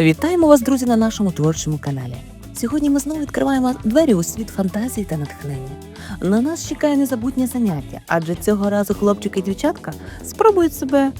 Вітаємо вас, друзі, на нашому творчому каналі. Сьогодні ми знову відкриваємо двері у світ фантазії та натхнення. На нас чекає незабутнє заняття, адже цього разу хлопчики і дівчатка спробують себе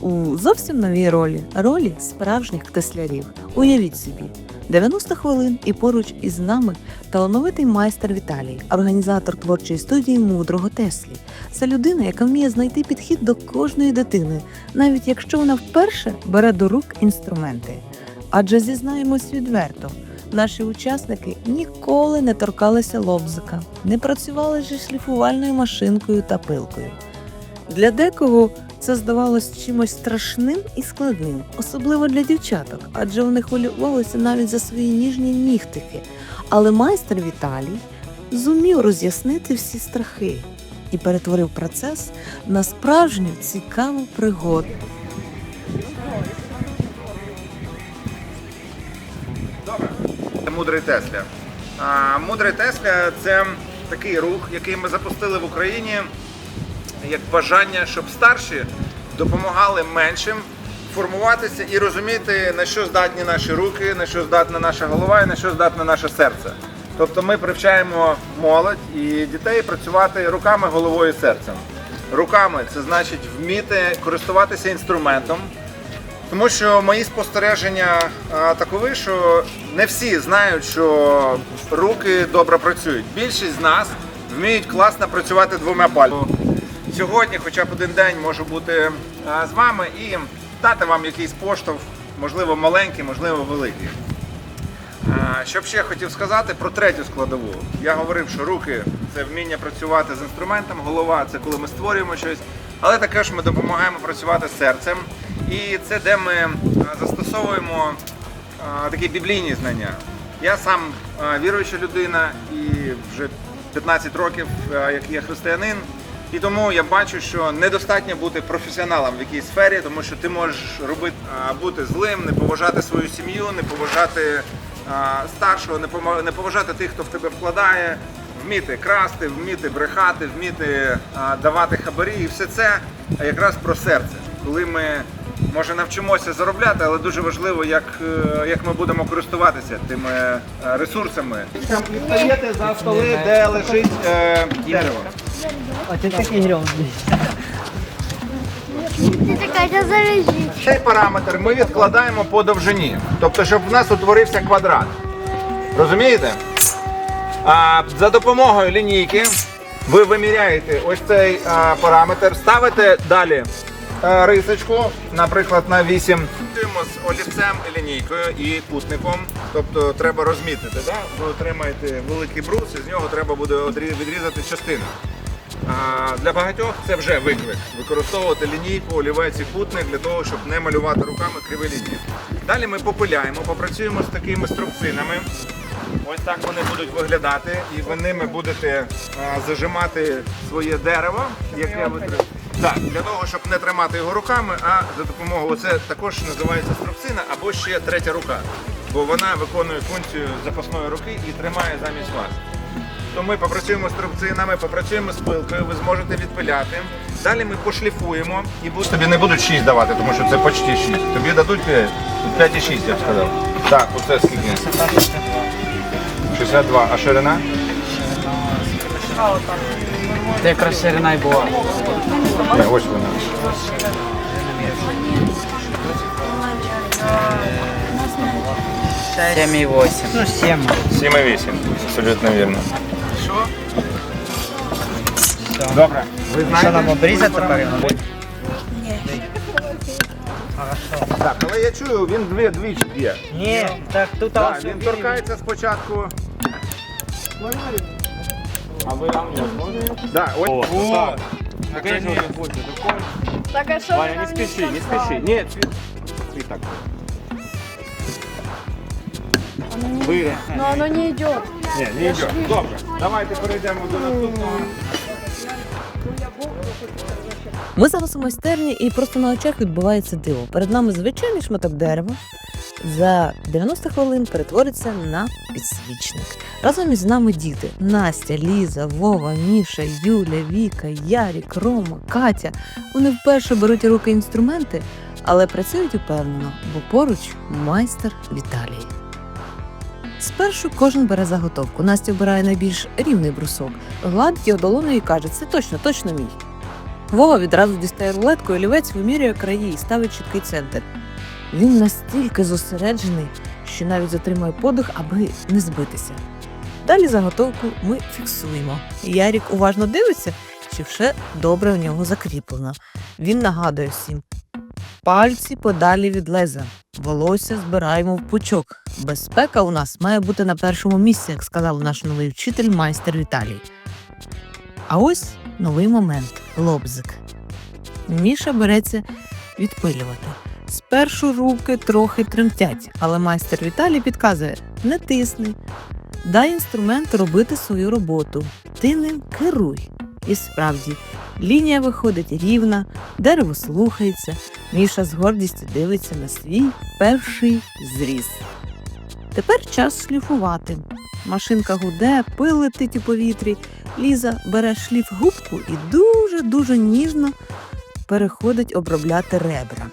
у зовсім новій ролі ролі справжніх теслярів. Уявіть собі, 90 хвилин і поруч із нами талановитий майстер Віталій, організатор творчої студії мудрого Теслі. Це людина, яка вміє знайти підхід до кожної дитини, навіть якщо вона вперше бере до рук інструменти. Адже зізнаємось відверто, наші учасники ніколи не торкалися лобзика, не працювали зі шліфувальною машинкою та пилкою. Для декого це здавалось чимось страшним і складним, особливо для дівчаток, адже вони хвилювалися навіть за свої ніжні нігтики. Але майстер Віталій зумів роз'яснити всі страхи і перетворив процес на справжню цікаву пригоду. Мудрий Тесля. Мудрий Тесля це такий рух, який ми запустили в Україні як бажання, щоб старші допомагали меншим формуватися і розуміти, на що здатні наші руки, на що здатна наша голова і на що здатне наше серце. Тобто ми привчаємо молодь і дітей працювати руками, головою і серцем. Руками це значить вміти користуватися інструментом, тому що мої спостереження такові, що не всі знають, що руки добре працюють. Більшість з нас вміють класно працювати двома пальцями. Сьогодні, хоча б один день, можу бути з вами і дати вам якийсь поштовх, можливо, маленький, можливо, великий. Що б ще хотів сказати про третю складову. Я говорив, що руки це вміння працювати з інструментом, голова це коли ми створюємо щось, але також ми допомагаємо працювати з серцем. І це де ми застосовуємо такі біблійні знання. Я сам віруюча людина і вже 15 років як є християнин. І тому я бачу, що недостатньо бути професіоналом в якійсь сфері, тому що ти можеш робити бути злим, не поважати свою сім'ю, не поважати старшого, не поважати тих, хто в тебе вкладає, вміти красти, вміти брехати, вміти давати хабарі. І все це якраз про серце. Коли ми може навчимося заробляти, але дуже важливо, як, е, як ми будемо користуватися тими е, ресурсами. Встаєте за столи, де лежить е, дерево. А ти такий грьозний. Ти така «Та зарежіть. Цей параметр ми відкладаємо по довжині, тобто, щоб в нас утворився квадрат. Розумієте? А, за допомогою лінійки ви виміряєте ось цей а, параметр, ставите далі рисочку, наприклад, на 8. Працюємо з олівцем лінійкою і кутником. Тобто треба розмітити. Да? Ви отримаєте великий брус, і з нього треба буде відрізати частину. А, Для багатьох це вже виклик. Використовувати лінійку, олівець і кутник для того, щоб не малювати руками криві лінії. Далі ми попиляємо, попрацюємо з такими струбцинами. Ось так вони будуть виглядати, і ви ними будете а, зажимати своє дерево, яке ви так, для того, щоб не тримати його руками, а за допомогою оце також називається струбцина або ще третя рука, бо вона виконує функцію запасної руки і тримає замість вас. То ми попрацюємо з трубцинами, попрацюємо з пилкою, ви зможете відпиляти. Далі ми пошліфуємо і тобі не будуть 6 давати, тому що це почти 6. Тобі дадуть 5,6, я б сказав. Так, оце скільки? 62. А ширина? Це якраз ширина й була. Не, ось вона. Сім і восім. Ну, сім. 7,8. Абсолютно вірно. Що? Добре. Ви Що знаєте? нам обрізати тепер? Так, але я чую, він дві, двічі б'є. Ні, так тут Так, він торкається спочатку. А ви там Да, ось. О, Так, а що Ваня, не спеши, не спеши. Нет, цвет. И так. Вы... Но оно не йде. Не, не идет. Добре. Давайте перейдемо до наступного. Ми зараз у майстерні і просто на очах відбувається диво. Перед нами звичайний шматок дерева. За 90 хвилин перетвориться на підсвічник. Разом із нами діти: Настя, Ліза, Вова, Міша, Юля, Віка, Ярік, Рома, Катя. Вони вперше беруть руки інструменти, але працюють упевнено, бо поруч майстер Віталій. Спершу кожен бере заготовку. Настя обирає найбільш рівний брусок, гладить його долоною і каже: це точно, точно мій. Вова відразу дістає рулетку, і олівець вимірює краї і ставить чіткий центр. Він настільки зосереджений, що навіть затримує подих, аби не збитися. Далі заготовку ми фіксуємо. Ярік уважно дивиться, чи все добре у нього закріплено. Він нагадує всім: пальці подалі від леза, волосся збираємо в пучок. Безпека у нас має бути на першому місці, як сказав наш новий вчитель майстер Віталій. А ось новий момент лобзик. Міша береться відпилювати. Спершу руки трохи тремтять, але майстер Віталій підказує: не тисни, дай інструмент робити свою роботу. Ти ним керуй. І справді, лінія виходить рівна, дерево слухається, Міша з гордістю дивиться на свій перший зріз. Тепер час шліфувати. Машинка гуде, пил летить у повітрі, Ліза бере шліф губку і дуже-дуже ніжно переходить обробляти ребра.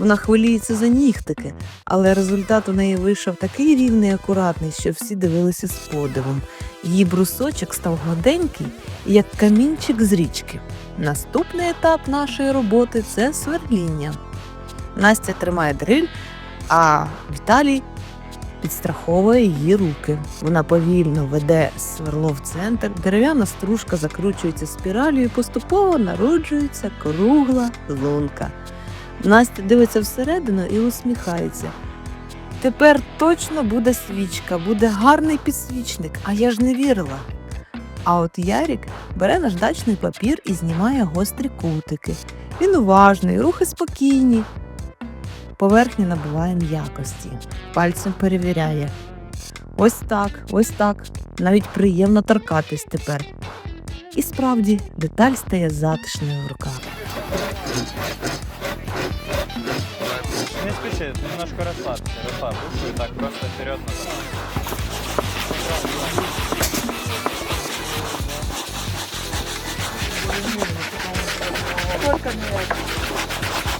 Вона хвилюється за нігтики, але результат у неї вийшов такий рівний і акуратний, що всі дивилися з подивом. Її брусочок став гладенький, як камінчик з річки. Наступний етап нашої роботи це сверління. Настя тримає дриль, а Віталій підстраховує її руки. Вона повільно веде сверло в центр, дерев'яна стружка закручується спіралю і поступово народжується кругла лунка. Настя дивиться всередину і усміхається. Тепер точно буде свічка, буде гарний підсвічник, а я ж не вірила. А от Ярік бере наждачний папір і знімає гострі кутики. Він уважний, рухи спокійні. Поверхня набуває м'якості, пальцем перевіряє. Ось так, ось так. Навіть приємно торкатись тепер. І справді деталь стає затишною в руках. Не спеши, немножко расслабься, расслабься. И так просто вперед назад.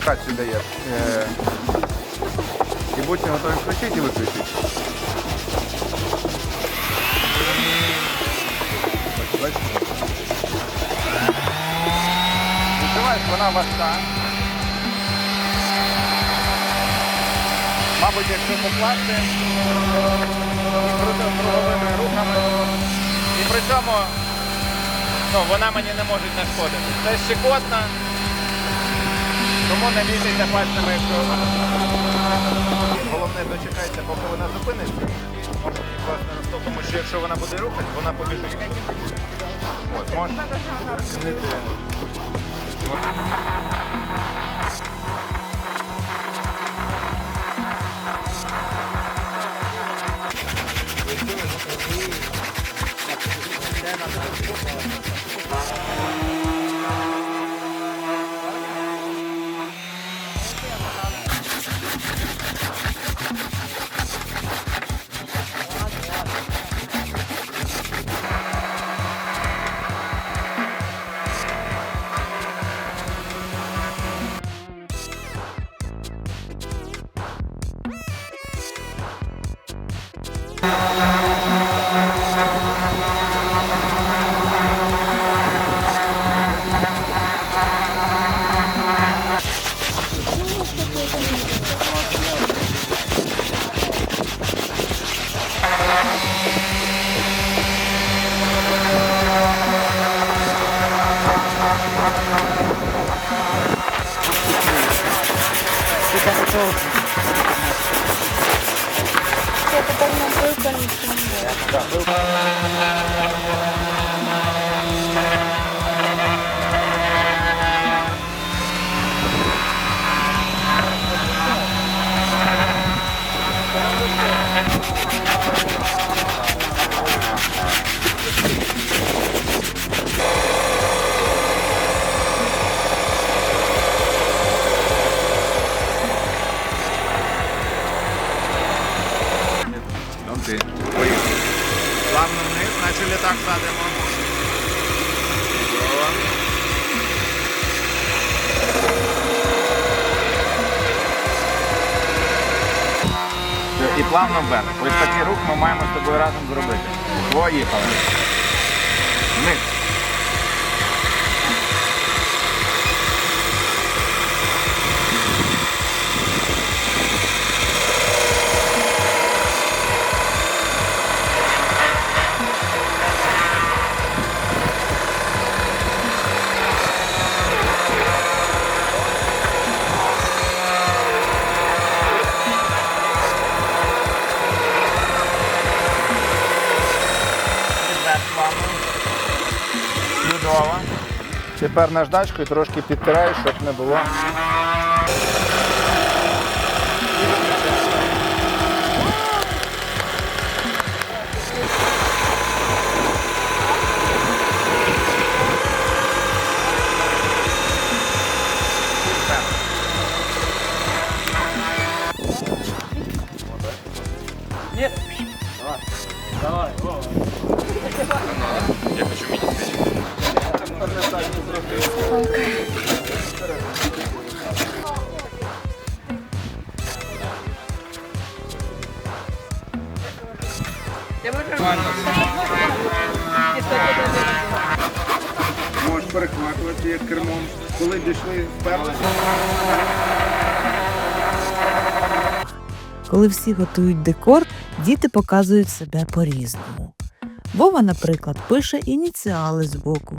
Кацію дає. Е, І будьте готові включити і виключити. Бачите? Відчуваєш, вона важка. Мабуть, якщо покласти і крути круговими рухами. І при цьому ну, вона мені не може нашкодити. Це щекотно, тому не лізьте пальцями, якщо головне дочекайте, поки вона зупиниться. Тому що якщо вона буде рухати, вона побіжить. От, можна змінити. Я тепер не випадку. Там плавно вверх. Ось такий рух ми маємо з тобою разом зробити. Поїхали. Вниз. Чудово. Тепер наждачкою трошки підтираєш, щоб не було. Можеш перехватувати як кермом. Коли дійшли вперлися. Коли всі готують декор, діти показують себе по-різному. Вова, наприклад, пише ініціали збоку.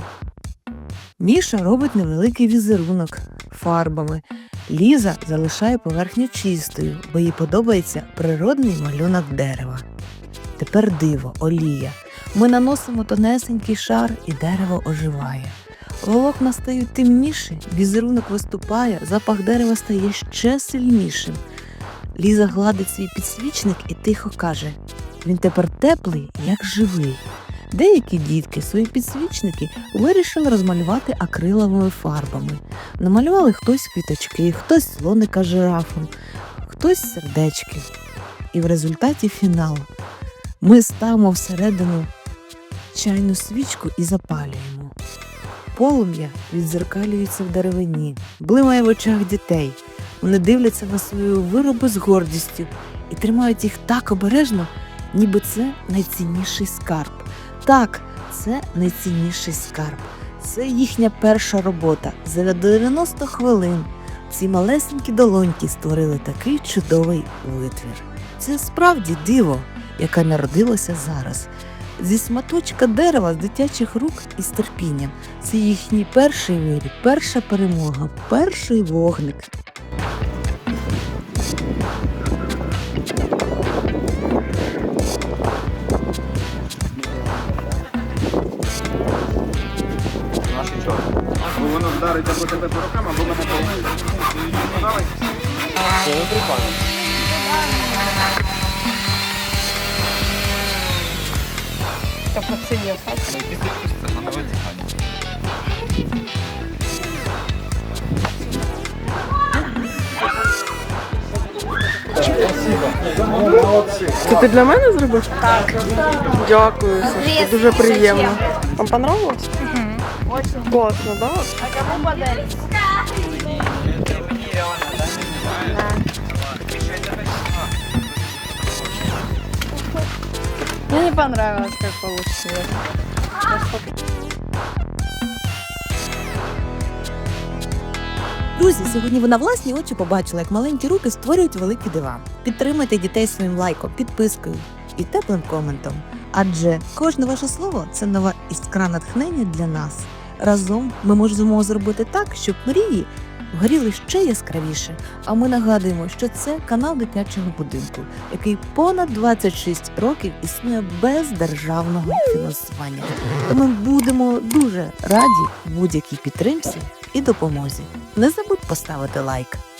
Міша робить невеликий візерунок фарбами. Ліза залишає поверхню чистою, бо їй подобається природний малюнок дерева. Тепер диво, олія. Ми наносимо тонесенький шар, і дерево оживає. Волокна стають темніші, візерунок виступає, запах дерева стає ще сильнішим. Ліза гладить свій підсвічник і тихо каже: він тепер теплий, як живий. Деякі дітки свої підсвічники вирішили розмалювати акриловими фарбами. Намалювали хтось квіточки, хтось слоника жирафом, хтось сердечки. І в результаті фінал. Ми ставимо всередину чайну свічку і запалюємо. Полум'я відзеркалюється в деревині, блимає в очах дітей. Вони дивляться на свої вироби з гордістю і тримають їх так обережно, ніби це найцінніший скарб. Так, це найцінніший скарб. Це їхня перша робота. За 90 хвилин ці малесенькі долоньки створили такий чудовий витвір. Це справді диво, яке народилося зараз. Зі сматочка дерева з дитячих рук і терпінням. Це їхній перший виріб, перша перемога, перший вогник. Або тебе по рукам, або мене по Ну, давай. Це ти для мене зробив? Так. Дякую, Сашка, дуже приємно. Вам понравилось? Угу. Класно, да? А кому подарить? Мне не понравилось, как получилось. Друзі, сьогодні ви на власні очі побачили, як маленькі руки створюють великі дива. Підтримайте дітей своїм лайком, підпискою і теплим коментом. Адже кожне ваше слово це нова іскра натхнення для нас. Разом ми можемо зробити так, щоб мрії горіли ще яскравіше. А ми нагадуємо, що це канал дитячого будинку, який понад 26 років існує без державного фінансування. Ми будемо дуже раді будь-якій підтримці і допомозі. Не забудь поставити лайк.